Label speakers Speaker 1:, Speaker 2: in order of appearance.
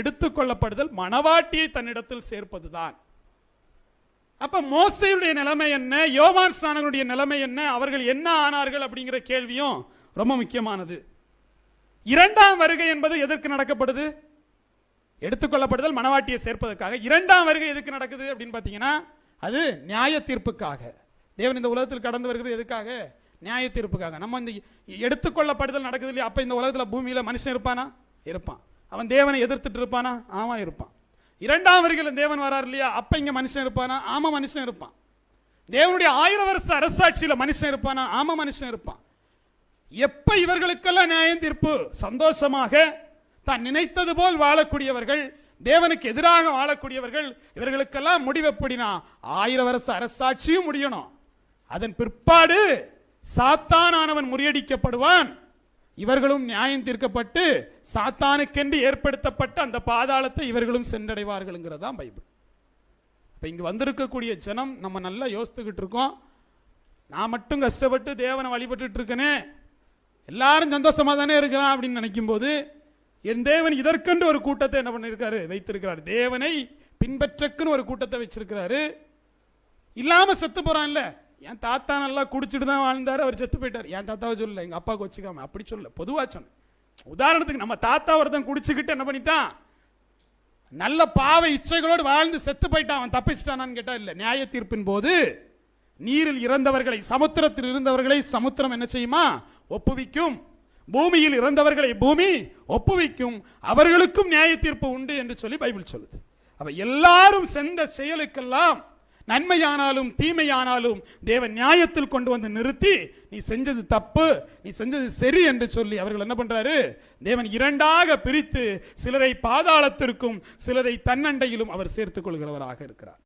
Speaker 1: எடுத்துக்கொள்ளப்படுதல் மணவாட்டியை தன்னிடத்தில் சேர்ப்பதுதான் அப்ப மோசையுடைய நிலைமை என்ன யோவான் ஸ்நானனுடைய நிலைமை என்ன அவர்கள் என்ன ஆனார்கள் அப்படிங்கிற கேள்வியும் ரொம்ப முக்கியமானது இரண்டாம் வருகை என்பது எதற்கு நடக்கப்படுது எடுத்துக்கொள்ளப்படுதல் மணவாட்டியை சேர்ப்பதற்காக இரண்டாம் வருகை எதுக்கு நடக்குது அப்படின்னு பார்த்தீங்கன்னா அது நியாய தீர்ப்புக்காக தேவன் இந்த உலகத்தில் கடந்து வருகிறது எதுக்காக நியாய தீர்ப்புக்காக நம்ம இந்த எடுத்துக்கொள்ளப்படுதல் நடக்குது இல்லையா அப்போ இந்த உலகத்தில் பூமியில் மனுஷன் இருப்பானா இருப்பான் அவன் தேவனை எதிர்த்துட்டு இருப்பானா ஆமாம் இருப்பான் இரண்டாம் வரிகளும் தேவன் வரார் இல்லையா அப்போ இங்கே மனுஷன் இருப்பானா ஆமாம் மனுஷன் இருப்பான் தேவனுடைய ஆயிரம் வருஷ அரசாட்சியில் மனுஷன் இருப்பானா ஆமாம் மனுஷன் இருப்பான் எப்போ இவர்களுக்கெல்லாம் நியாயம் தீர்ப்பு சந்தோஷமாக தான் நினைத்தது போல் வாழக்கூடியவர்கள் தேவனுக்கு எதிராக வாழக்கூடியவர்கள் இவர்களுக்கெல்லாம் முடிவெப்படினா ஆயிரம் வருஷ அரசாட்சியும் முடியணும் அதன் பிற்பாடு சாத்தானவன் முறியடிக்கப்படுவான் இவர்களும் நியாயம் தீர்க்கப்பட்டு சாத்தானுக்கென்று ஏற்படுத்தப்பட்ட அந்த பாதாளத்தை இவர்களும் சென்றடைவார்கள்ங்கிறது தான் பைபிள் இப்போ இங்கே வந்திருக்கக்கூடிய ஜனம் நம்ம நல்லா யோசித்துக்கிட்டு இருக்கோம் நான் மட்டும் கஷ்டப்பட்டு தேவனை வழிபட்டுட்டு இருக்கனே எல்லாரும் சந்தோஷமாக தானே இருக்கிறான் அப்படின்னு நினைக்கும் என் தேவன் இதற்கென்று ஒரு கூட்டத்தை என்ன பண்ணியிருக்காரு வைத்திருக்கிறார் தேவனை பின்பற்றக்குன்னு ஒரு கூட்டத்தை வச்சிருக்கிறாரு இல்லாமல் செத்து போகிறான்ல என் தாத்தா நல்லா குடிச்சிட்டு தான் வாழ்ந்தார் அவர் செத்து போயிட்டார் என் தாத்தாவை சொல்லல எங்கள் அப்பாவுக்கு வச்சுக்காம அப்படி சொல்லல பொதுவாக சொன்னேன் உதாரணத்துக்கு நம்ம தாத்தா ஒருத்தன் குடிச்சுக்கிட்டு என்ன பண்ணிட்டான் நல்ல பாவ இச்சைகளோடு வாழ்ந்து செத்து போயிட்டான் அவன் தப்பிச்சிட்டானான்னு கேட்டால் இல்லை நியாய தீர்ப்பின் போது நீரில் இறந்தவர்களை சமுத்திரத்தில் இருந்தவர்களை சமுத்திரம் என்ன செய்யுமா ஒப்புவிக்கும் பூமியில் இறந்தவர்களை பூமி ஒப்புவிக்கும் அவர்களுக்கும் நியாய தீர்ப்பு உண்டு என்று சொல்லி பைபிள் சொல்லுது அப்ப எல்லாரும் செந்த செயலுக்கெல்லாம் நன்மையானாலும் தீமையானாலும் தேவன் நியாயத்தில் கொண்டு வந்து நிறுத்தி நீ செஞ்சது தப்பு நீ செஞ்சது சரி என்று சொல்லி அவர்கள் என்ன பண்றாரு தேவன் இரண்டாக பிரித்து சிலரை பாதாளத்திற்கும் சிலரை தன்னண்டையிலும் அவர் சேர்த்துக் கொள்கிறவராக இருக்கிறார்